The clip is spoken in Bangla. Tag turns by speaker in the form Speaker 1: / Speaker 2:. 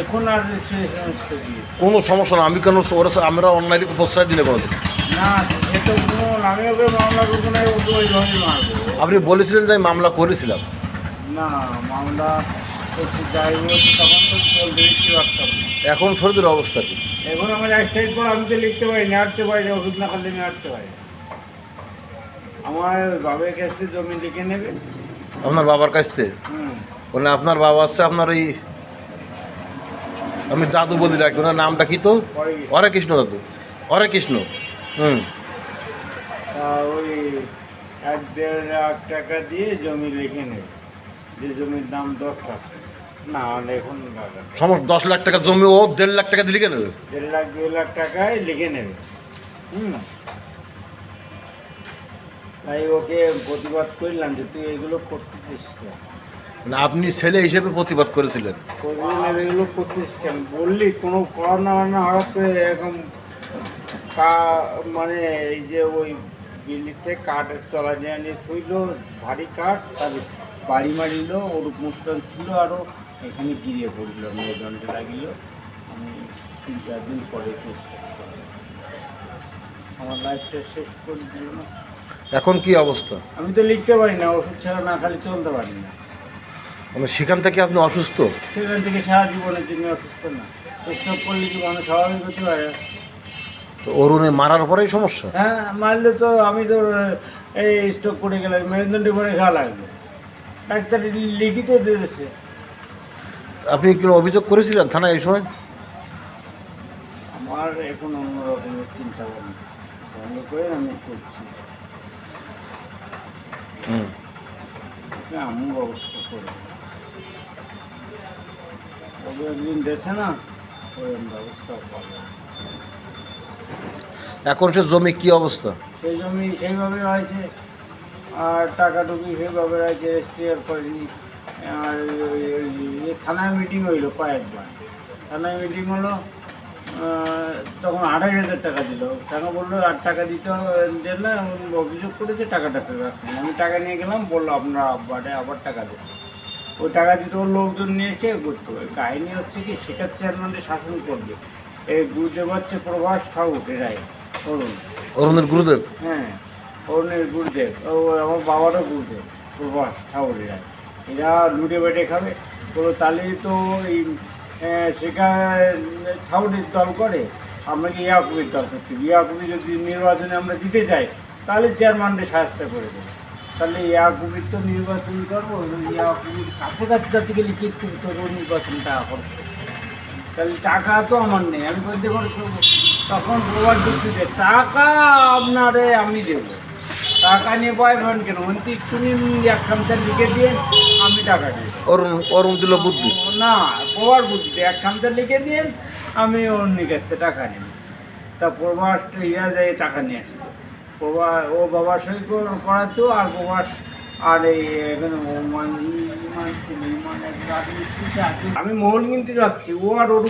Speaker 1: এখন আর
Speaker 2: কোনো সমস্যা না আমি কেন ওরা আমরা অন্যায় প্রশ্রয় দিলে কোনো
Speaker 1: না না
Speaker 2: আপনি বলেছিলেন যে আমি মামলা করেছিলাম।
Speaker 1: না মামলা
Speaker 2: এখন শরীরের অবস্থা কি?
Speaker 1: এখন আমার এক সাইড পর আমি তো লিখতে পারি না আটতে পারি না ওষুধ না খালে আমি আটতে পারি। আমার বাবার কাছ থেকে জমি লিখে নেবে।
Speaker 2: আপনার বাবার কাছ থেকে? মানে আপনার বাবা আছে আপনার ওই আমি দাদু বলি রাখি ওনার নামটা কি তো। হরে কৃষ্ণ দাদু। হরে কৃষ্ণ। হুম।
Speaker 1: ওই এক দেড় লাখ টাকা দিয়ে জমি লিখে নেবে যে জমির দাম দশ লাখ। না এখন
Speaker 2: সমস্ত দশ লাখ টাকা জমি ও দেড় লাখ টাকা দিলি কেন
Speaker 1: দেড় লাখ দুই লাখ টাকায় লিখে নেবে। হুম। তাই ওকে প্রতিবাদ করলাম যে তুই এগুলো করতেছিস কেন?
Speaker 2: মানে আপনি ছেলে হিসেবে প্রতিবাদ করেছিলেন।
Speaker 1: করবি এগুলো করতেছিস কেন বললি কোনো করোনা না হঠাৎ করে এরকম কা মানে এই যে ওই বিল্ডিংতে কাঠ চলা নিয়ে থইলো ভারী কাঠ তার বাড়ি মারিল ওর মুস্তান ছিল আরও এখানে গিরিয়ে পড়ল মেরুদণ্ডে লাগিল। আমি তিন চার দিন পরে আমার লাইফটা শেষ করে দিল না
Speaker 2: এখন কি অবস্থা?
Speaker 1: আমি তো লিখতে পারি না ওষুধ ছাড়া না খালি চলতে পারি না।
Speaker 2: মানে সেখান থেকে আপনি অসুস্থ?
Speaker 1: সেখান থেকে সারা জীবনের জন্য অসুস্থ না। স্টপ করলে কি মানুষ স্বাভাবিক হতে পারে?
Speaker 2: তো অরুণে মারার পরেই সমস্যা?
Speaker 1: হ্যাঁ মারলে তো আমি তো এই স্টপ করে গেলাম মেরুদণ্ডে করে খাওয়া লাগবে। ডাক্তার লিখিত দিয়েছে।
Speaker 2: আপনি কি অভিযোগ করেছিলেন থানায় এই সময়?
Speaker 1: আমার এখন অন্য রকমের চিন্তা ভাবনা বন্ধ করে আমি করছি।
Speaker 2: হুম।
Speaker 1: আমি ব্যবস্থা করি না? ব্যবস্থা
Speaker 2: এখন সে জমি কি অবস্থা?
Speaker 1: সেই জমি সেইভাবে রয়েছে। আর টাকা টুকি সেইভাবে রয়েছে রেজিস্ট্রিয়ার করেনি। আর থানায় মিটিং হইল কয়েকবার। থানায় মিটিং হলো তখন আড়াই হাজার টাকা দিল। টাকা বলল, আর টাকা দিতে দিলে অভিযোগ করেছে, টাকাটা ফেরত আমি টাকা নিয়ে গেলাম, বলল, আপনার আবার টাকা দেবেন ওই টাকা দিতে ওর লোকজন নিয়েছে করতে হবে কাহিনী হচ্ছে কি সেটার চেয়ারম্যানদের শাসন করবে। এই গুরুদেব হচ্ছে প্রভাস ঠাকুর এরাই অরুণ।
Speaker 2: অরুণের গুরুদেব?
Speaker 1: হ্যাঁ অরুণের গুরুদেব। ও আমার বাবারও গুরুদেব প্রভাস ঠাকুরেরা এরা লুটে বেটে খাবে। কোনো তাহলেই তো এই সেখানে ঠাকুরের দল করে আমরা কি ইয়াকুবের দল করছি? ইয়াকুবি যদি নির্বাচনে আমরা জিতে যাই তাহলে চেয়ারম্যানদের সাহায্য করে দেবো। তাহলে ইয়াকুবির তো নির্বাচন করব ইয়াকুবির কাছাকাছি যাতে গেলে কি করব নির্বাচন টাকা খরচ করব। তাহলে টাকা তো আমার নেই আমি বলতে করব তখন প্রভাব যুক্তিতে টাকা আপনারে আমি দেবো। টাকা নিয়ে পাইবেন কেন? কিন্তু তুমি এক খামটা লিখে দিয়ে আমি টাকা দিই
Speaker 2: অরুণ অরুণ দিল বুদ্ধি।
Speaker 1: না প্রভার বুদ্ধিতে এক খামটা লিখে দিয়ে আমি অন্য কাছ থেকে টাকা নিই তা প্রবাস ইয়া যায় টাকা নিয়ে আসতো। প্রভা ও বাবার সঙ্গে করা, করাতো, আর প্রবাস আর এই, এখানে। আমি মোহন কিনতে যাচ্ছি, ও আর ওর